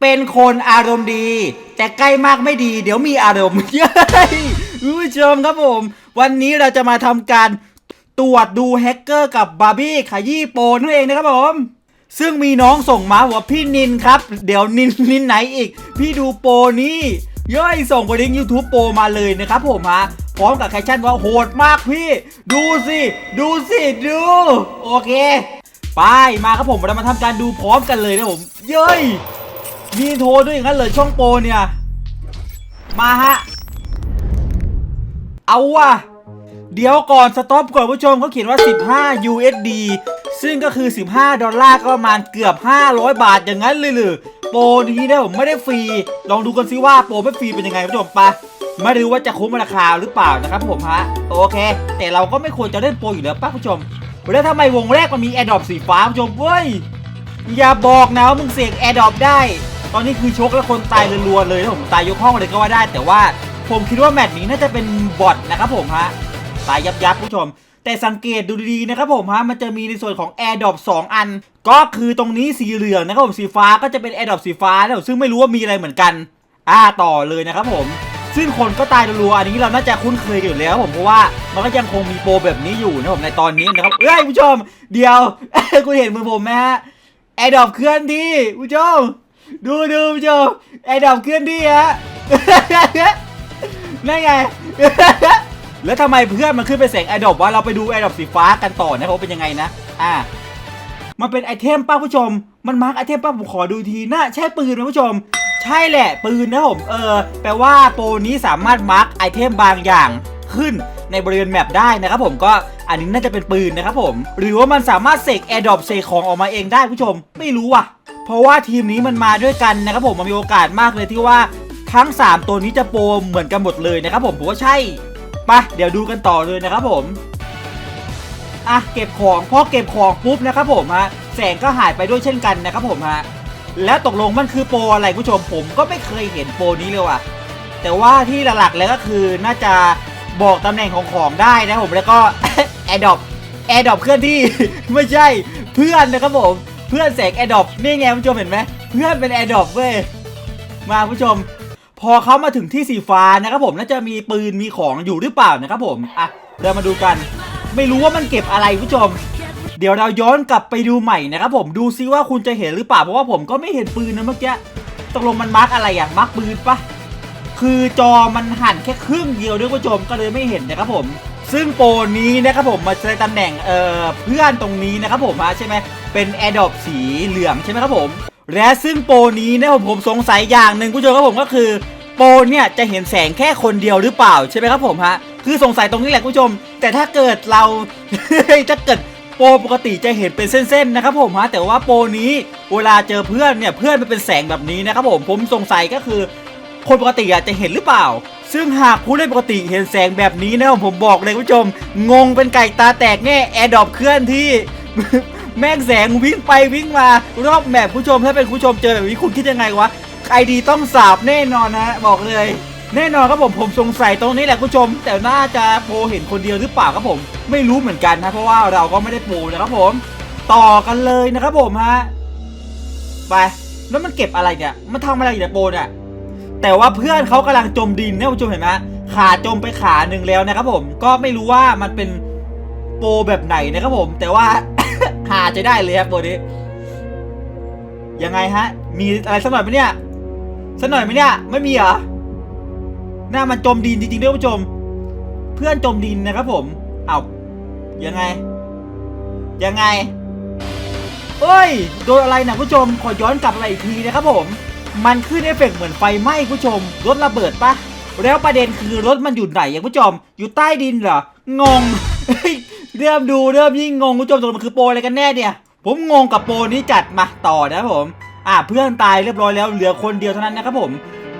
เป็นคนอารมณ์ดี แต่ใกล้มากไม่ดี เดี๋ยวมีอารมณ์เย้ยคุณผู้ชมครับผม วันนี้เราจะมาทำการตรวจดูแฮกเกอร์กับบาร์บี้ขยี้โปนั่นเองนะครับผมซึ่งมีน้องส่งมาว่าพี่นินครับ เดี๋ยวนินนินไหนอีก พี่ดูโปนี้ย่อยส่งไปลิงก์ YouTube โปมาเลยนะครับผมฮะพร้อมกับแคปชั่นว่าโหดมากพี่ ดูสิ ดูสิ ดู โอเค ไปมาครับผมเรามาทำการดูพร้อมกันเลยนะผม เย้ย มีโทรด้วยอย่างนั้นเลยช่องโปรเนี่ย มาฮะ เอาว่ะ เดี๋ยวก่อนสต็อปก่อนผู้ชมเขาเขียนว่า 15 USD ซึ่งก็คือ 15 ดอลลาร์ก็ประมาณเกือบ 500 บาทอย่างนั้นเลยหรือโปรนี้เนะผมไม่ได้ฟรี ลองดูกันซิว่าโปรไม่ฟรีเป็นยังไงผู้ชมปะไม่รู้ว่าจะคุ้มราคาหรือเปล่านะครับผมฮะ โอเค แต่เราก็ไม่ควรจะเล่นโปรอยู่แล้วป้าผู้ชม แล้วทำไมวงแรกมันมีแอร์ดรอปสีฟ้าผู้ชมเว้ย อย่าบอกนะว่ามึงเสกแอร์ดรอปได้ ตอนนี้คือชกแล้วคนตายรัวๆเลยนะผมตายยกห้องเลยก็ว่าได้ แต่ว่าผมคิดว่าแมตช์นี้น่าจะเป็นบอทนะครับผมฮะตายยับยับผู้ชม แต่สังเกตดูดีๆนะครับผมฮะมันจะมีในส่วนของ Air d r o p 2 อัน ก็คือตรงนี้สีเหลืองนะครับผมสีฟ้าก็จะเป็น Air d r o p สีฟ้านะผมซึ่งไม่รู้ว่ามีอะไรเหมือนกัน อ่าต่อเลยนะครับผมซึ่งคนก็ตายรัวๆอันนี้เราน่าจะคุ้นเคยอยู่แล้วผมเพราะว่ามันก็ยังคงมีโปรแบบนี้อยู่นะผมในตอนนี้นะครับเอ้ยผู้ชม เดี๋ยวคุณเห็นมือผมไหมฮะแอร์ดรอปเคลื่อนที่ผู้ชม ดูดูผู้ชมแอร์ดอปเคลื่อนที่ฮะนั่นไง แล้วทำไมเพื่อนมันขึ้นไปแสงแอร์ดอปวะเราไปดูแอร์ดอปสีฟ้ากันต่อนะครับว่าเป็นยังไงนะ อ่า มันเป็นไอเทมป้าผู้ชม มันมาร์กไอเทมป้าผมขอดูทีน่าใช่ปืนไหมผู้ชม ใช่แหละ ปืนนะผม เออ แปลว่าโปรนี้สามารถมาร์กไอเทมบางอย่างขึ้นในบริเวณแมปได้นะครับผมก็อันนี้น่าจะเป็นปืนนะครับผม หรือว่ามันสามารถเสกแอร์ดรอปเสกของออกมาเองได้ผู้ชม ไม่รู้ว่ะ เพราะว่าทีมนี้มันมาด้วยกันนะครับผมมันมีโอกาสมากเลยที่ว่าทั้ง 3 ตัวนี้จะโปรเหมือนกันหมดเลยนะครับผมผมว่าใช่ปะเดี๋ยวดูกันต่อเลยนะครับผมอะเก็บของพอเก็บของปุ๊บนะครับผมฮะแสงก็หายไปด้วยเช่นกันนะครับผมฮะแล้วตกลงมันคือโปรอะไรผู้ชมผมก็ไม่เคยเห็นโปรนี้เลยว่ะ แต่ว่าที่หลักๆแล้วก็คือน่าจะบอกตำแหน่งของของได้นะผมแล้วก็แอร์ดอปแอร์ดอปเคลื่อนที่ ไม่ใช่เพื่อนนะครับผม เพื่อนแสงแอร์ดอปนี่ไงผู้ชมเห็นไหมเพื่อนเป็นแอร์ดอปเว้ยมาผู้ชม พอเขามาถึงที่สีฟ้านะครับผมน่าจะมีปืนมีของอยู่หรือเปล่านะครับผมอะเดี๋ยวมาดูกัน ไม่รู้ว่ามันเก็บอะไรผู้ชม เดี๋ยวเราย้อนกลับไปดูใหม่นะครับผมดูซิว่าคุณจะเห็นหรือเปล่าเพราะว่าผมก็ไม่เห็นปืนนะเมื่อกี้ตกลงมันมาร์กอะไรอย่างมาร์กปืนปะคือจอมันหันแค่ครึ่งเดียวด้วยผู้ชมก็เลยไม่เห็นนะครับผมซึ่งโปรนี้นะครับผมมาในตำแหน่งเอ่อเพื่อนตรงนี้นะครับผมฮะใช่ไหม เป็นแอดอปสีเหลืองใช่ไหมครับผม และซึ่งโปรนี้นะผมผมสงสัยอย่างหนึ่งผู้ชมครับผมก็คือ โปรเนี่ยจะเห็นแสงแค่คนเดียวหรือเปล่าใช่ไหมครับผมฮะคือสงสัยตรงนี้แหละผู้ชม แต่ถ้าเกิดเรา ถ้าเกิดโปรปกติจะเห็นเป็นเส้นๆนะครับผมฮะแต่ว่าโปรนี้เวลาเจอเพื่อนเนี่ยเพื่อนมันเป็นแสงแบบนี้นะครับผมผมสงสัยก็คือ คนปกติอะจะเห็นหรือเปล่า ซึ่งหากผู้เล่นปกติเห็นแสงแบบนี้นะครับผมบอกเลยผู้ชม งงเป็นไก่ตาแตกแน่แอร์ดรอปเคลื่อนที่ แม่งแสงวิ่งไปวิ่งมารอบแมปผู้ชมถ้าเป็นผู้ชมเจอแบบนี้คุณคิดยังไงวะไอดีต้องสาบแน่นอนนะบอกเลย แน่นอนครับผมผมสงสัยตรงนี้แหละคุณผู้ชม แต่น่าจะโปรเห็นคนเดียวหรือเปล่าครับผม ไม่รู้เหมือนกันนะเพราะว่าเราก็ไม่ได้โปรนะครับผม ต่อกันเลยนะครับผมฮะไปแล้วมันเก็บอะไรเนี่ยมันทำอะไรอยู่เนี่ยโปรเนี่ยแต่ว่าเพื่อนเขากำลังจมดินนี่ยคุณผู้ชมเห็นไหมขาจมไปขาหนึ่งแล้วนะครับผมก็ไม่รู้ว่ามันเป็นโปรแบบไหนนะครับผม แต่ว่า หาจะได้เลยครับโปรนี้ ยังไงฮะ มีอะไรสักหน่อยไหมเนี่ยสักหน่อยไหมเนี่ย ไม่มีเหรอ หน้ามันจมดินจริงๆด้วยผู้ชม เพื่อนจมดินนะครับผม เอายังไง ยังไงเอ้ย โดนอะไรนะผู้ชม ขอย้อนกลับไปอีกทีนะครับผม มันขึ้นเอฟเฟกเหมือนไฟไหม้ผู้ชม รถระเบิดปะแล้วประเด็นคือรถมันอยู่ไหนอะคุณผู้ชม อยู่ใต้ดินเหรอ งง เริ่มดูเริ่มยิ่งงงคุณผู้ชมตกลงมันคือโปรอะไรกันแน่เนี่ย ผมงงกับโปรนี้จัดมาต่อนะครับผม อะเพื่อนตายเรียบร้อยแล้วเหลือคนเดียวเท่านั้นนะครับผม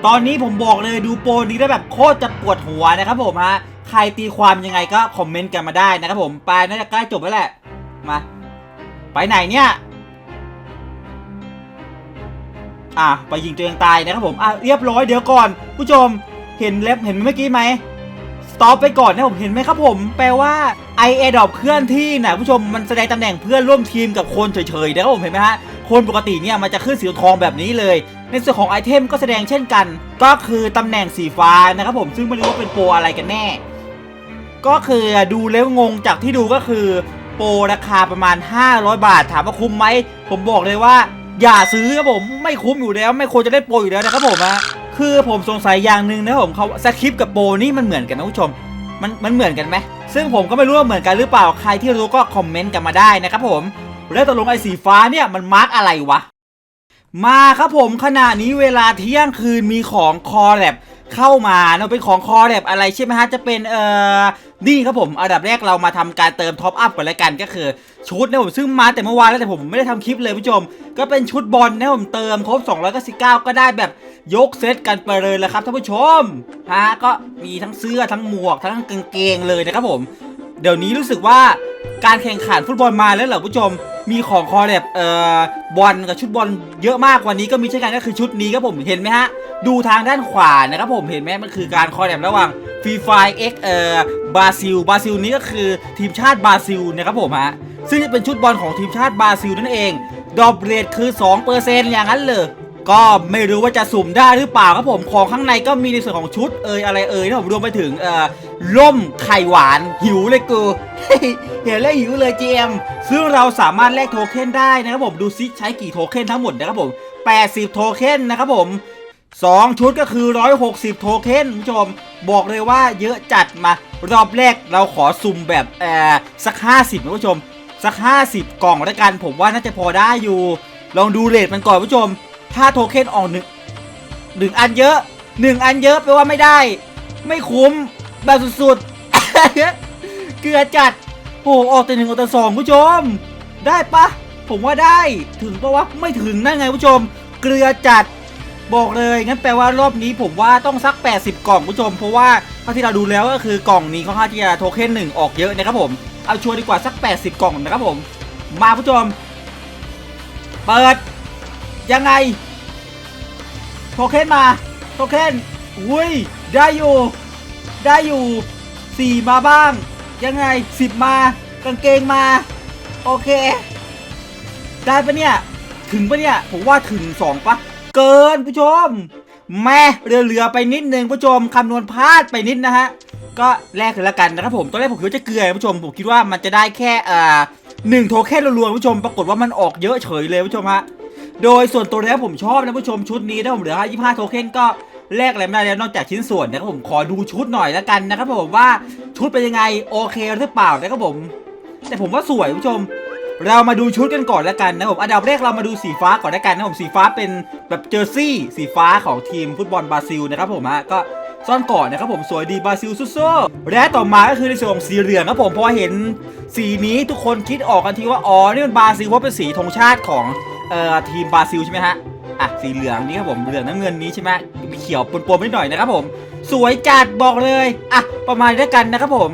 ตอนนี้ผมบอกเลยดูโปรนี้แล้วแบบโคตรจะปวดหัวนะครับผมฮะใครตีความยังไงก็คอมเมนต์กันมาได้นะครับผมไปน่าจะใกล้จบแล้วแหละมา ไปไหนเนี่ยอะไปยิงตัวเองตายนะครับผมอะเรียบร้อยเดี๋ยวก่อน ผู้ชมเห็นเล็บเห็นเมื่อกี้ไหม ต็อปไปก่อนนะผมเห็นไหมครับผม แปลว่าไอแอดอปเคลื่อนที่นะผู้ชมมันแสดงตำแหน่งเพื่อนร่วมทีมกับคนเฉยๆนะครับผมเห็นไหมฮะคนปกติเนี่ยมันจะขึ้นสีทองแบบนี้เลย ในส่วนของไอเทมก็แสดงเช่นกัน ก็คือตำแหน่งสีฟ้านะครับผมซึ่งไม่รู้ว่าเป็นโปรอะไรกันแน่ ก็คือดูแล้วงงจากที่ดูก็คือ โปรราคาประมาณ 500 บาท ถามว่าคุ้มไหมผมบอกเลยว่า อย่าซื้อครับผมไม่คุ้มอยู่แล้ว ไม่ควรจะได้โปรอยู่แล้วนะครับผมอะ คือผมสงสัยอย่างหนึ่งนะผมเขาสคริปต์กับโปรนี่มันเหมือนกันนะผู้ชม มันมันเหมือนกันไหมซึ่งผมก็ไม่รู้ว่าเหมือนกันหรือเปล่าใครที่รู้ก็คอมเมนต์กันมาได้นะครับผมแล้วตกลงไอ้สีฟ้าเนี่ยมันมาร์กอะไรวะ มาครับผมขณะนี้เวลาเที่ยงคืนมีของคอแลบเข้ามาเนาะเป็นของคอแลบอะไรใช่ไหมฮะจะเป็นเอ่อนี่ครับผมอันดับแรกเรามาทำการเติมท็อปอัพก่อนแล้วกันก็คือชุดนะผมซึ่งมาแต่เมื่อวานแล้วแต่ผมไม่ได้ทำคลิปเลยผู้ชม ก็เป็นชุดบอลนะผมเติมครบ299 ก็ได้แบบยกเซตกันไปเลยแหละครับท่านผู้ชมฮะก็มีทั้งเสื้อทั้งหมวกทั้งกางเกงเลยนะครับผม เดี๋ยวนี้รู้สึกว่า การแข่งขันฟุตบอลมาแล้วเหรอผู้ชม มีของคอแบบเอ่อบอลกับชุดบอลเยอะมากกว่านี้ก็มีเช่นกันก็คือชุดนี้ครับผมเห็นไหมฮะ ดูทางด้านขวานะครับผมเห็นไหมมันคือการคอแบบระหว่างฟรีไฟเอ็กเอ่อบราซิลบราซิลนี้ก็คือทีมชาติบราซิลนะครับผมฮะซึ่งจะเป็นชุดบอลของทีมชาติบราซิลนั่นเอง ดอบเรทคือ 2%อย่างนั้นเลยก็ไม่รู้ว่าจะสุ่มได้หรือเปล่าครับผมของข้างในก็มีในส่วนของชุดเอยอะไรเอยนะผมรวมไปถึงเอ่อ ล่มไข่หวานหิวเลยกูเห็นแล้วหิวเลย GM ซึ่งเราสามารถแลกโทเค็นได้นะครับผมดูซิใช้กี่โทเค็นทั้งหมดนะครับผม 80 โทเค็นนะครับผม 2 ชุดก็คือ 160 โทเค็นคุณผู้ชม บอกเลยว่าเยอะจัดมารอบแรกเราขอสุ่มแบบเอ่อสัก 50นะคุณผู้ชม สัก 50 กล่องแล้วกันผมว่าน่าจะพอได้อยู่ ลองดูเรทมันก่อนคุณผู้ชม ถ้าโทเค็นออกหนึ่งหนึ่งอันเยอะหนึ่งอันเยอะแปลว่าไม่ได้ ไม่คุ้ม แบบสุดๆ เกลือจัด โอ้ออกแต่หนึ่งออกแต่สองผู้ชม ได้ปะ ผมว่าได้ ถึงปะวะ ไม่ถึงนั่นไงผู้ชม เกลือจัด บอกเลย งั้นแปลว่ารอบนี้ผมว่าต้องสัก 80 กล่องผู้ชม เพราะว่าเท่าที่เราดูแล้วก็คือกล่องนี้ค่อนข้างที่จะโทเค็นหนึ่งออกเยอะนะครับผม เอาชัวร์ดีกว่าสัก 80 กล่องนะครับผม มาผู้ชม เปิด ยังไง โทเค็นมา โทเค็นอุ้ย ได้อยู่ ได้อยู่สี่มาบ้าง ยังไงสิบมากางเกงมา โอเค ได้ปะเนี่ย ถึงปะเนี่ย ผมว่าถึงสองปะเกินผู้ชม แม่เรือเรือไปนิดนึงผู้ชมคำนวณพลาดไปนิดนะฮะ ก็แลกเลยละกันนะครับผมตอนแรกผมคิดว่าจะเกลือผู้ชม ผมคิดว่ามันจะได้แค่อ่าหนึ่งโทเค็นรวมๆผู้ชมปรากฏว่ามันออกเยอะเฉยเลยผู้ชมฮะโดยส่วนตัวแล้วผมชอบนะผู้ชมชุดนี้ถ้าผมเหลือ 25 โทเค็นก็ แลกอะไรไม่ได้แล้วนอกจากชิ้นส่วนนะครับผมขอดูชุดหน่อยแล้วกันนะครับผมว่าชุดเป็นยังไงโอเคหรือเปล่านะครับผม แต่ผมว่าสวยผู้ชม เรามาดูชุดกันก่อนแล้วกันนะผมอันดับแรกเรามาดูสีฟ้าก่อนแล้วกันนะผมสีฟ้าเป็นแบบเจอร์ซี่สีฟ้าของทีมฟุตบอลบราซิลนะครับผมฮะก็ซ่อนก่อนนะครับผมสวยดีบราซิลสู้ๆและต่อมาก็คือในส่วนของสีเหลืองครับผมพราะเห็นสีนี้ทุกคนคิดออกกันทีว่าอ๋อนี่มันบราซิลเพราะเป็นสีธงชาติของเอ่อทีมบราซิลใช่ไหมฮะอะสีเหลืองนี่ครับผมเหลืองน้ำเงินนี้ใช่ไหม เขียวปนๆนิดหน่อยนะครับผม สวยจัดบอกเลย อะ ประมาณนี้แล้วกันนะครับผม